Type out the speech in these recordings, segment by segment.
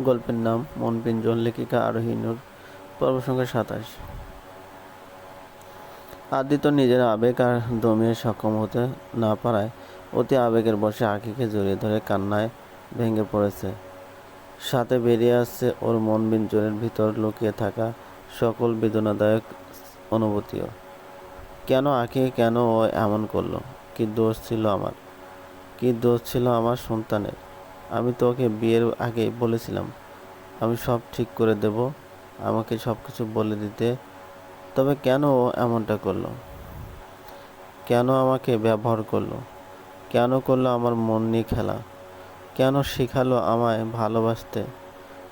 গল্পের নাম মনপিঞ্জন লেখিকা আরোহী নূর, পর্ব সংখ্যা সাতাশ। আদিত্য নিজের আবেগ আর দমিয়ে সক্ষম হতে না পারায় অতি আবেগের বসে আঁকিকে জড়িয়ে ধরে কান্নায় ভেঙে পড়েছে। সাথে বেরিয়ে আসছে ওর মন বিঞ্জনের ভিতর লুকিয়ে থাকা সকল বেদনাদায়ক অনুভূতিও। কেন আঁখি কেন ও এমন করল? কি দোষ ছিল আমার? কি দোষ ছিল আমার সন্তানের? আমি তোকে বিয়ের আগেই বলেছিলাম, আমি সব ঠিক করে দেব, আমাকে সব কিছু বলে দিতে। তবে কেন ও এমনটা করল? কেন আমাকে ব্যবহার করল? কেন করল আমার মন নিয়ে খেলা? কেন শেখালো আমায় ভালোবাসতে?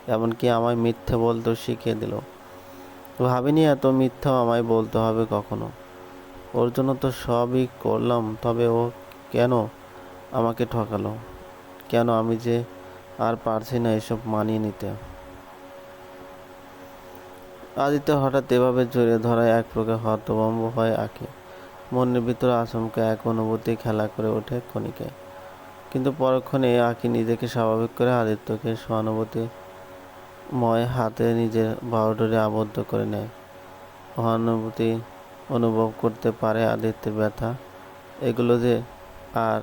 এমনকি আমায় মিথ্যে বলতেও শিখিয়ে দিল। ভাবিনি এত মিথ্যাও আমায় বলতে হবে কখনো। ওর জন্য তো সবই করলাম, তবে ও কেন আমাকে ঠকালো? কেন আমি যে আর পারছি না এসব মানিয়ে নিতে? আদিত্য হঠাৎ এভাবে জড়িয়ে ধরায় এক প্রকার হতভম্ব হয় আঁকে। মনের ভিতরে আচমকা এক অনুভূতি খেলা করে ওঠে ক্ষণিকে। কিন্তু পরক্ষণে আঁকি নিজেকে স্বাভাবিক করে আদিত্যকে সহানুভূতি ময় হাতে নিজের বাউডরে আবদ্ধ করে নেয়। সহানুভূতি অনুভব করতে পারে আদিত্যের ব্যথা। এগুলো যে আর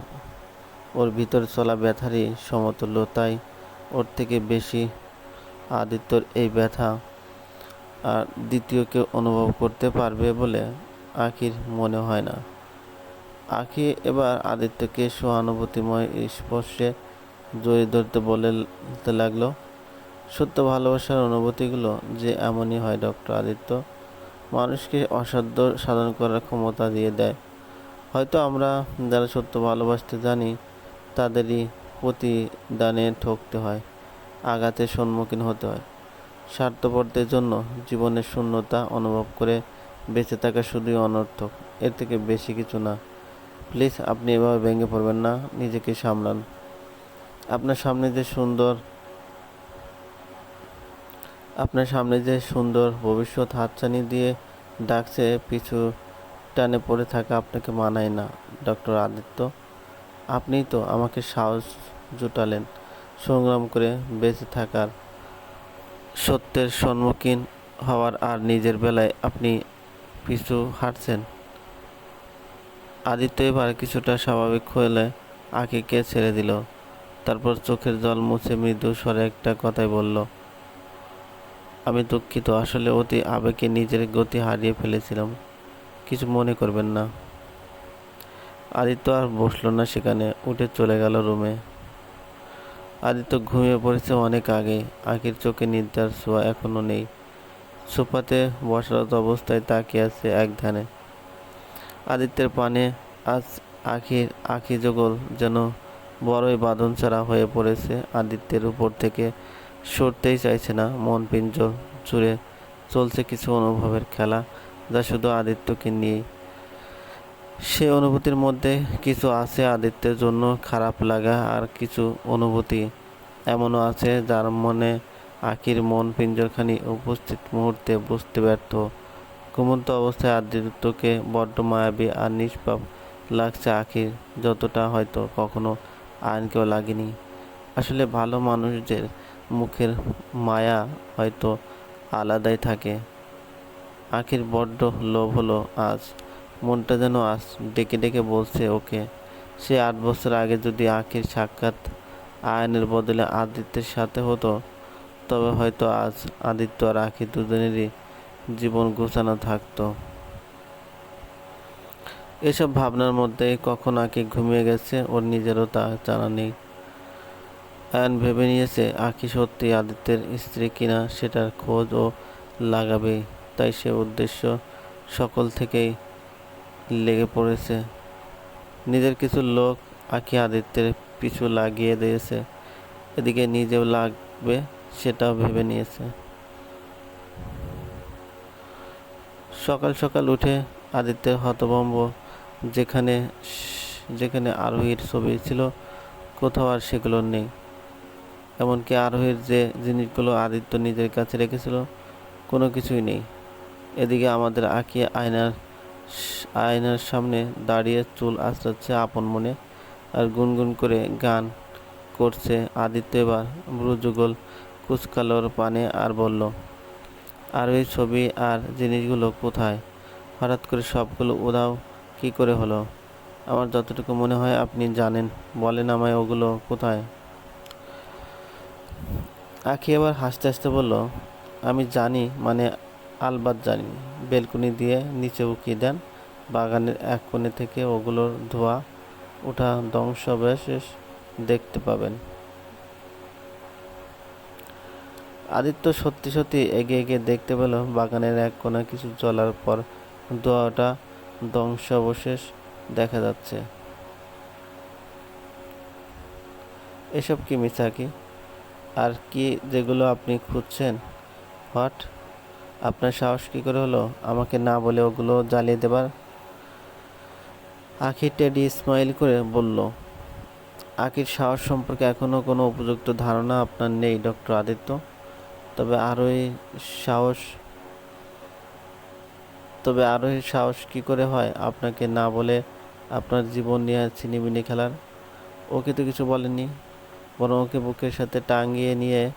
ওর ভিতর চলা ব্যথারই সমতুল্য, তাই ওর থেকে বেশি আদিত্যর এই ব্যথা আর দ্বিতীয় কেউ অনুভব করতে পারবে বলে আখির মনে হয় না। আখি এবার আদিত্যকে সহানুভূতিময় স্পর্শে জড়িয়ে ধরতে বলতে লাগল, সত্য ভালোবাসার অনুভূতিগুলো যে এমনই হয়, ডক্টর আদিত্য। মানুষকে অসাধ্য সাধন করার ক্ষমতা দিয়ে দেয়। হয়তো আমরা যারা সত্য ভালোবাসতে জানি তাদেরই প্রতিদানে ঠকতে হয়, আঘাতের সম্মুখীন হতে হয়। স্বার্থপরদের জন্য জীবনের শূন্যতা অনুভব করে বেঁচে থাকা শুধুই অনর্থক, এর থেকে বেশি কিছু না। প্লিজ, আপনি এভাবে ভেঙে পড়বেন না, নিজেকে সামলান। আপনার সামনে যে সুন্দর, আপনার সামনে যে সুন্দর ভবিষ্যৎ হাতছানি দিয়ে ডাকছে, পিছু টানে পড়ে থাকা আপনাকে মানায় না, ডক্টর আদিত্য। আপনিই তো আমাকে সাহস জুটালেন সংগ্রাম করে বেঁচে থাকার সত্যের সম্মুখীন হওয়ার আর নিজের বেলায় আপনি পিছু হাঁটছেন। আদিত্য এবার কিছুটা স্বাভাবিক হলে আঁকিকে ছেড়ে দিল। তারপর চোখের জল মুছে মৃদু স্বরে একটা কথাই বলল, আমি দুঃখিত, আসলে অতি আবেগে নিজের গতি হারিয়ে ফেলেছিলাম। কিছু মনে করবেন না। আদিত্য আর বসল না সেখানে, উঠে চলে গেল রুমে। আদিত্য ঘুমিয়ে পড়েছে অনেক আগে। আখির চোখে নিদ্রার ছোঁয়া এখনও নেই। সোফাতে বসারত অবস্থায় তাকিয়ে আছে এক ধ্যানে। আদিত্যের পানে আজ আখির, আখি জগল যেন বড়ই বাঁধন ছাড়া হয়ে পড়েছে। আদিত্যের উপর থেকে সরতেই চাইছে না, মন পিঞ্জর জুড়ে চলছে কিছু অনুভবের খেলা যা শুধু আদিত্যকে নিয়েই। সে অনুভূতির মধ্যে কিছু আছে আদিত্যের জন্য খারাপ লাগা আর কিছু অনুভূতি এমনও আছে যার মনে আখির মন পিঞ্জরখানি উপস্থিত মুহূর্তে বুঝতে ব্যর্থ। ঘুমন্ত অবস্থায় আদিত্যকে বড্ড মায়াবী আর নিষ্পাপ লাগছে আখির, যতটা হয়তো কখনো আইনকেও লাগেনি। আসলে ভালো মানুষদের মুখের মায়া হয়তো আলাদাই থাকে। আখির বড্ড লোভ হলো আজ। মনটা যেন আজ ডেকে ডেকে বলছে, ওকে। সে আট বছর আগে যদি আখির সাক্ষাৎ আয়নের বদলে আদিত্যের সাথে হতো, তবে হয়তো আজ আদিত্য আর আখি দুজনেরই জীবন গোছানো থাকতো। এসব ভাবনার মধ্যে কখন আঁকি ঘুমিয়ে গেছে, ওর নিজেরও তা জানা নেই। আয়ন ভেবে নিয়েছে আঁকি সত্যি আদিত্যের স্ত্রী কিনা সেটার খোঁজ ও লাগাবে তাই সে উদ্দেশ্য সকল থেকেই লেগে পড়েছে। নিজের কিছু লোক আঁকি আদিত্যের পিছু লাগিয়ে দিয়েছে। এদিকে নিজেও লাগবে সেটাও ভেবে নিয়েছে। সকাল সকাল উঠে আদিত্যের হতভম্ব যেখানে যেখানে আরোহীর ছবি ছিল, কোথাও আর সেগুলো নেই। এমনকি আরোহীর যে জিনিসগুলো আদিত্য নিজের কাছে রেখেছিল, কোনো কিছুই নেই। এদিকে আমাদের আঁকিয়ে আয়নার আয়নার সামনে দাঁড়িয়ে চুল আঁচড়াচ্ছে আপন মনে আর গুনগুন করে গান করছে আদিত্য এবার ব্রুযুগল কুচকালোর পানে আর বলল, আর ওই ছবি আর জিনিসগুলো কোথায়? হঠাৎ করে সবগুলো উদাও কি করে হলো? আমার যতটুকু মনে হয় আপনি জানেন। বলেন আমায় ওগুলো কোথায়? আখি এবার হাসতে হাসতে বলল, আমি জানি মানে আলবাত জানি। বেলকুনি দিয়ে নিচে উকিয়ে দেন। বাগানের এক কোণে থেকে ওগুলোর ধোয়া ওঠা ধ্বংসাবশেষ দেখতে পাবেন। আদিত্য সত্যি সত্যি এগিয়ে গিয়ে দেখতে পেল বাগানের এক কোণে কিছু চলার পর ধোয়াটা ধ্বংসাবশেষ দেখা যাচ্ছে। এসব কি মিসাকি আর কি যেগুলো আপনি খুঁজছেন? হোয়াট? আপনার সাহস কী করে হলো? আমাকে না বলে ওগুলো জ্বালিয়ে দেবার? আখি টেডি স্মাইল করে বলল, আখির সাহস সম্পর্কে এখনও কোনো উপযুক্ত ধারণা আপনার নেই, ডক্টর আদিত্য। তবে আরোই সাহস, তবে আরোহী সাহস কী করে হয় আপনাকে না বলে আপনার জীবন নিয়ে ছিনিমিনি খেলার? ওকে তো কিছু বলেনি বরং ওকে বুকের সাথে টাঙিয়ে নিয়ে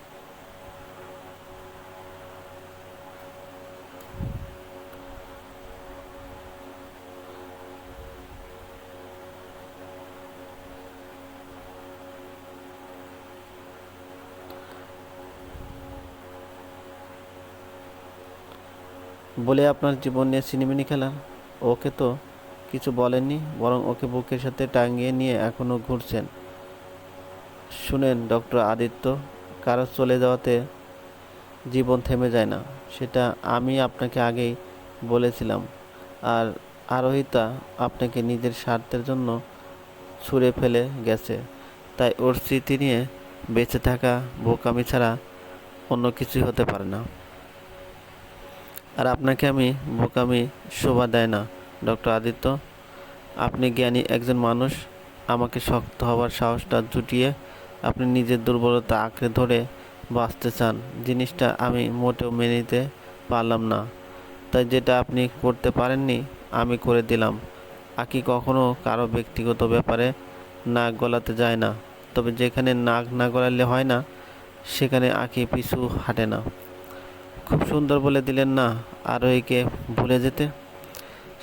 বলে আপনার জীবন নিয়ে সিনেমিনি খেলার ওকে তো কিছু বলেননি, বরং ওকে বুকের সাথে টাঙিয়ে নিয়ে এখনও ঘুরছেন। শুনেন, ডক্টর আদিত্য, কারও চলে যাওয়াতে জীবন থেমে যায় না, সেটা আমি আপনাকে আগেই বলেছিলাম। আর আরোহিতা আপনাকে নিজের স্বার্থের জন্য ছুঁড়ে ফেলে গেছে, তাই ওর স্মৃতি নিয়ে বেঁচে থাকা বোকামি ছাড়া অন্য কিছুই হতে পারে না। আর আপনাকে আমি বোকামি শোভা দেয় না, ডক্টর আদিত্য। আপনি জ্ঞানী একজন মানুষ, আমাকে শক্ত হওয়ার সাহসটা জুটিয়ে আপনি নিজের দুর্বলতা আঁকড়ে ধরে বাঁচতে চান। জিনিসটা আমি মোটেও মেনে নিতে পারলাম না। তাই যেটা আপনি করতে পারেননি, আমি করে দিলাম। আকি কখনো কারও ব্যক্তিগত ব্যাপারে নাক গলাতে যায় না, তবে যেখানে নাক না গলালে হয় না, সেখানে আঁকি পিছু হাঁটে না। খুব সুন্দর বলে দিলেন না আরোহীকে ভুলে যেতে।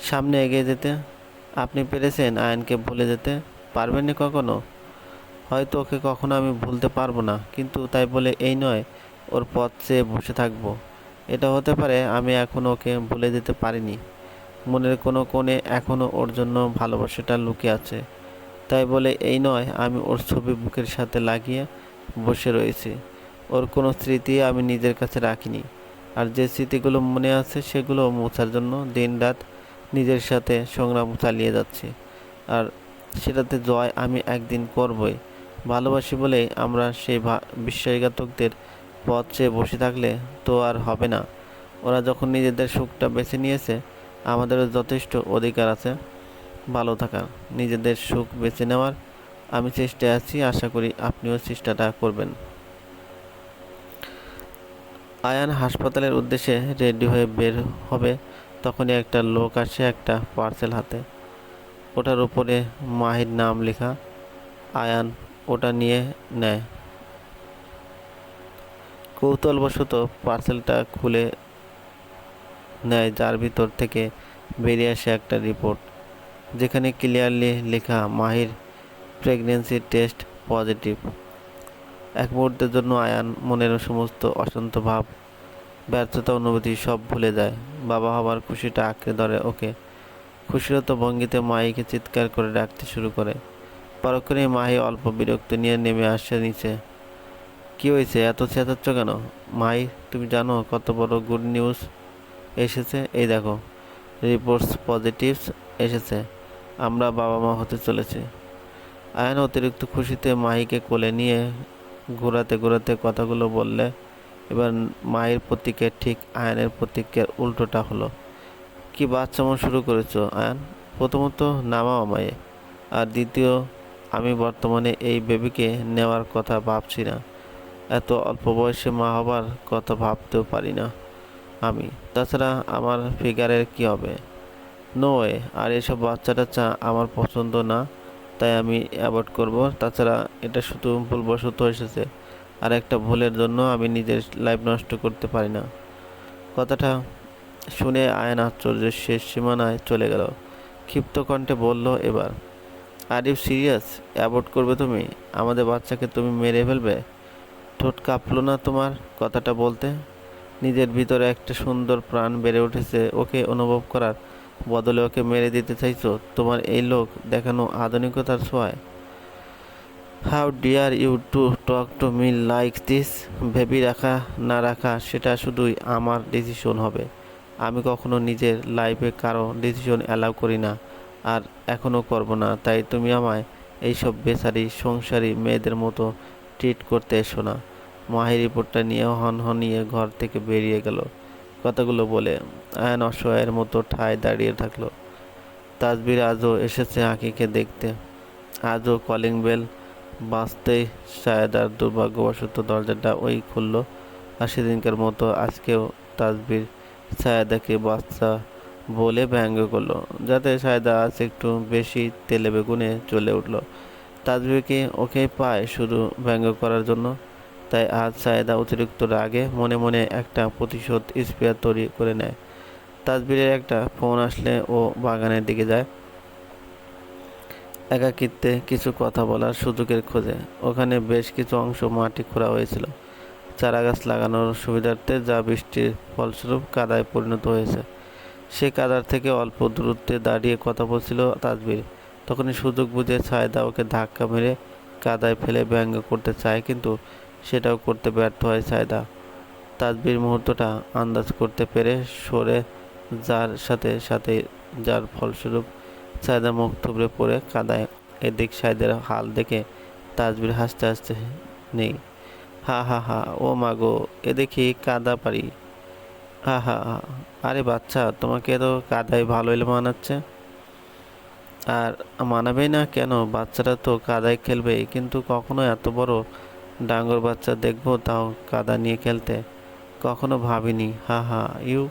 সামনে এগিয়ে যেতে। আপনি পেরেছেন আয়নকে ভুলে যেতে। পারবেন না কখনো? হয়তো ওকে কখনো আমি ভুলতে পারব না, কিন্তু তাই বলে এই নয়, ওর পথ চেয়ে বসে থাকব। এটা হতে পারে আমি এখনও ওকে ভুলে যেতে পারিনি। মনের কোনো কোণে এখনও ওর জন্য ভালোবাসাটা লুকিয়ে আছে। তাই বলে এই নয়, আমি ওর ছবি বুকের সাথে লাগিয়ে বসে রয়েছি। ওর কোনো স্মৃতি আমি নিজের কাছে রাখিনি। আর যে স্মৃতিগুলো মনে আছে সেগুলো মোছার জন্য দিন রাত নিজের সাথে সংগ্রাম চালিয়ে যাচ্ছি। আর সেটাতে জয় আমি একদিন করবই। ভালোবাসি বলেই আমরা সেই বিশ্বাসঘাতকদের পথ চেয়ে বসে থাকলে তো আর হবে না। ওরা যখন নিজেদের সুখটা বেছে নিয়েছে, আমাদেরও যথেষ্ট অধিকার আছে। ভালো থাকার, নিজেদের সুখ বেছে নেওয়ার আমি চেষ্টায় আছি। আশা করি আপনিও চেষ্টাটা করবেন। আয়ান হাসপাতালের উদ্দেশ্যে রেডি হয়ে বের হবে, তখনই একটা লোক আসে একটা পার্সেল হাতে। ওটার উপরে মাহির নাম লেখা। আয়ান ওটা নিয়ে নেয়। কৌতূহলবশত পার্সেলটা খুলে নেয়, যার ভিতর থেকে বেরিয়ে আসে একটা রিপোর্ট যেখানে ক্লিয়ারলি লেখা, মাহির প্রেগনেন্সি টেস্ট পজিটিভ এক মুহূর্তের জন্য আয়ান মনের সমস্ত অশান্ত ভাব, ব্যর্থতা অনুভূতি সব ভুলে যায়। বাবা হবার খুশিটা আঁকড়ে ধরে ওকে। খুশিরত ভঙ্গিতে মাহিকে চিৎকার করে ডাকতে শুরু করে। পরক্ষণে মাহি অল্প বিরক্ত নিয়ে নেমে আসে নিচে। কী হয়েছে? এত চেঁচাচ্ছ কেন? মাহি, তুমি জানো কত বড় গুড নিউজ এসেছে? এই দেখো, রিপোর্টস পজিটিভস এসেছে। আমরা বাবা মা হতে চলেছি। আয়ন অতিরিক্ত খুশিতে মাহিকে কোলে নিয়ে ঘোরাতে ঘোরাতে কথাগুলো বললে, এবার মায়ের প্রতিক্রিয়া ঠিক আয়নের প্রতিক্রিয়ার উল্টোটা হলো, কি বাচ্চামো শুরু করেছ, আয়ন? প্রথমত নামাও আমায়। আর দ্বিতীয়, আমি বর্তমানে এই বেবিকে নেওয়ার কথা ভাবছি না। এত অল্প বয়সে মা হবার কথা ভাবতেও পারি না আমি। তাছাড়া আমার ফিগারের কি হবে? নো আর এসব বাচ্চা টাচ্চা আমার পছন্দ না। তাই আমি অ্যাভয়েড করব। তাছাড়া এটা শুধু ভুলবশত এসেছে। আর একটা ভুলের জন্য আমি নিজের লাইফ নষ্ট করতে পারি না। কথাটা শুনে আয়ন আশ্চর্যের শেষ সীমানায় চলে গেল। ক্ষিপ্ত কণ্ঠে বলল, এবার আর ইউ সিরিয়াস অ্যাবোর্ট করবে তুমি? আমাদের বাচ্চাকে তুমি মেরে ফেলবে? ঠোঁট কাঁপলো না তোমার? কথাটা বলতে নিজের ভিতরে একটা সুন্দর প্রাণ বেড়ে উঠেছে। ওকে অনুভব করার বদলে ওকে মেরে দিতে চাইছো? তোমার এই লোক দেখানো আধুনিকতার ছোঁয়ায়। How dare you to talk to me like this ভেবি রাখা, না রাখা, সেটা শুধুই আমার ডিসিশন হবে। আমি কখনো নিজের লাইফে কারও ডিসিশন অ্যালাউ করি না, আর এখনও করব না। তাই তুমি আমায় এইসব বেচারি, সংসারী মেয়েদের মতো ট্রিট করতে এসো না। মাহি রিপোর্টটা নিয়ে হন হনিয়ে ঘর থেকে বেরিয়ে গেল। কথাগুলো বলে আয়ন অসহায়ের মতো ঠায় দাঁড়িয়ে থাকল। তাজবির আজও এসেছে আঁকিকে দেখতে। আজও কলিং বেল বাঁচতেই সায়দার দুর্ভাগ্যবশত দরজাটা ওই খুলল আর সেদিনকার মতো আজকেও তাজবির সায়দাকে বাচ্চা বলে ব্যঙ্গ করল, যাতে সায়দা আজ একটু বেশি তেলে বেগুনে চলে উঠল তাজবিরকে ওকে পায় শুধু ব্যঙ্গ করার জন্য? তাই আজ সায়দা অতিরিক্ত রাগে মনে মনে একটা প্রতিশোধ স্পেয়ার তৈরি করে নেয়। তাজবিরের একটা ফোন আসলে ও বাগানের দিকে যায়। একাকিত্বে কিছু কথা বলার সুযোগের খোঁজে। ওখানে বেশ কিছু অংশ মাটি খোঁড়া হয়েছিল। চারা গাছ লাগানোর সুবিধার্থে যা বৃষ্টির ফলস্বরূপ কাদায় পরিণত হয়েছে। সে কাদার থেকে অল্প দূরত্বে দাঁড়িয়ে কথা বলছিল তাজবির। তখনই সুযোগ বুঝে ছায়দা ওকে ধাক্কা মেরে কাদায় ফেলে ব্যঙ্গ করতে চায়, কিন্তু সেটাও করতে ব্যর্থ হয় ছায়দা তাজবির মুহূর্তটা আন্দাজ করতে পেরে সরে যার সাথে সাথে যার ফলস্বরূপ সায়দা মুখ থুবড়ে পড়ে কাদায়। এদিক সায়দের হাল দেখে তাজবির হাসতে হাসতে নেই। হা হা হা, ও মা গো, এ দেখি কাদা পারি হা হা হা, আরে বাচ্চা, তোমাকে তো কাদায় ভালোই মানাচ্ছে। আর মানাবেই না কেন? বাচ্চারা তো কাদায় খেলবে কিন্তু কখনো এত বড় ডাঙ্গর বাচ্চা দেখব তাও কাদা নিয়ে খেলতে। কখনো ভাবিনি, হা হা, ইউ।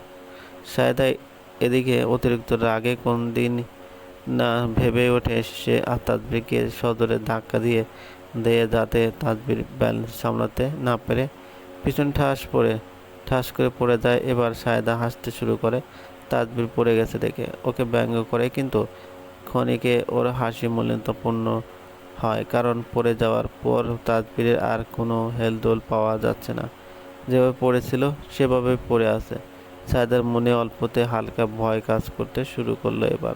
সায়দা এদিকে অতিরিক্ত রাগে কোন দিন না ভেবে ওঠে, সে আর তাজবিরকে সদরে ধাক্কা দিয়ে দেয় যাতে তাজবির ব্যালেন্স সামলাতে না পেরে পিছন ঠাস পড়ে, ঠাস করে পড়ে যায়। এবার সায়দা হাসতে শুরু করে, তাজবির পড়ে গেছে দেখে। ওকে ব্যঙ্গ করে, কিন্তু ক্ষণিকে ওর হাসি মূল্যন্তপূর্ণ হয়, কারণ পড়ে যাওয়ার পর তাজবিরের আর কোনো হেলদোল পাওয়া যাচ্ছে না। যেভাবে পড়েছিল সেভাবে পড়ে আছে। সায়দার মনে অল্পতে হালকা ভয় কাজ করতে শুরু করল এবার।